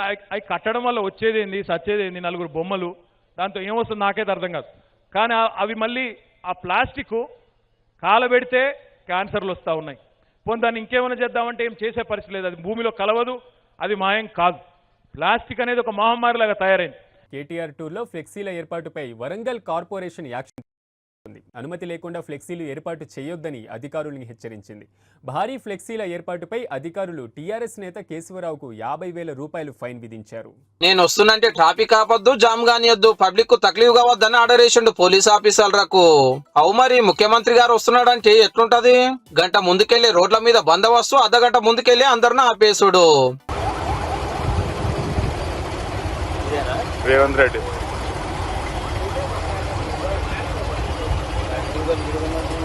అవి కట్టడం వల్ల వచ్చేది ఏంది నలుగురు బొమ్మలు? దాంతో ఏమొస్తుంది నాకైతే అర్థం కాదు. కానీ అవి మళ్ళీ ఆ ప్లాస్టిక్ కాలబెడితే క్యాన్సర్లు వస్తూ ఉన్నాయి. పోనీ దాన్ని ఇంకేమైనా చేద్దామంటే ఏం చేసే పరిస్థితి లేదు. అది భూమిలో కలవదు అది మాయం కాదు. ప్లాస్టిక్ అనేది ఒక మహమ్మారిలాగా తయారైంది. కేటీఆర్ టూర్లో ఫ్లెక్సీల ఏర్పాటుపై వరంగల్ కార్పొరేషన్ యాక్షన్ అనుమతి లేకుండా ఫ్లెక్సీలు ఏర్పాటు చేయొద్దని అధికారులను హెచ్చరించింది. భారీ ఫ్లెక్సీల ఏర్పాటుపై అధికారులు టీఆర్ఎస్ నేత కేశవరావుకు యాభై వేల రూపాయలు ఫైన్ విధించారు. నేను వస్తున్నంటే ట్రాఫిక్ ఆపొద్దు జామ్ కానియొద్దు పబ్లిక్కు తక్లీఫ్ కావద్దని ఆర్డర్ వేసిండు పోలీస్ ఆఫీసర్లకు. అవు మరి ముఖ్యమంత్రి గారు వస్తున్నాడంటే ఎట్లుంటది? గంట ముందుకెళ్ళి రోడ్ల మీద బందోబస్తు అర్ధగంట ముందుకెళ్ళి అందరిని ఆపేసుడు. రేవంత్ రెడ్డి. Buradan yürümeler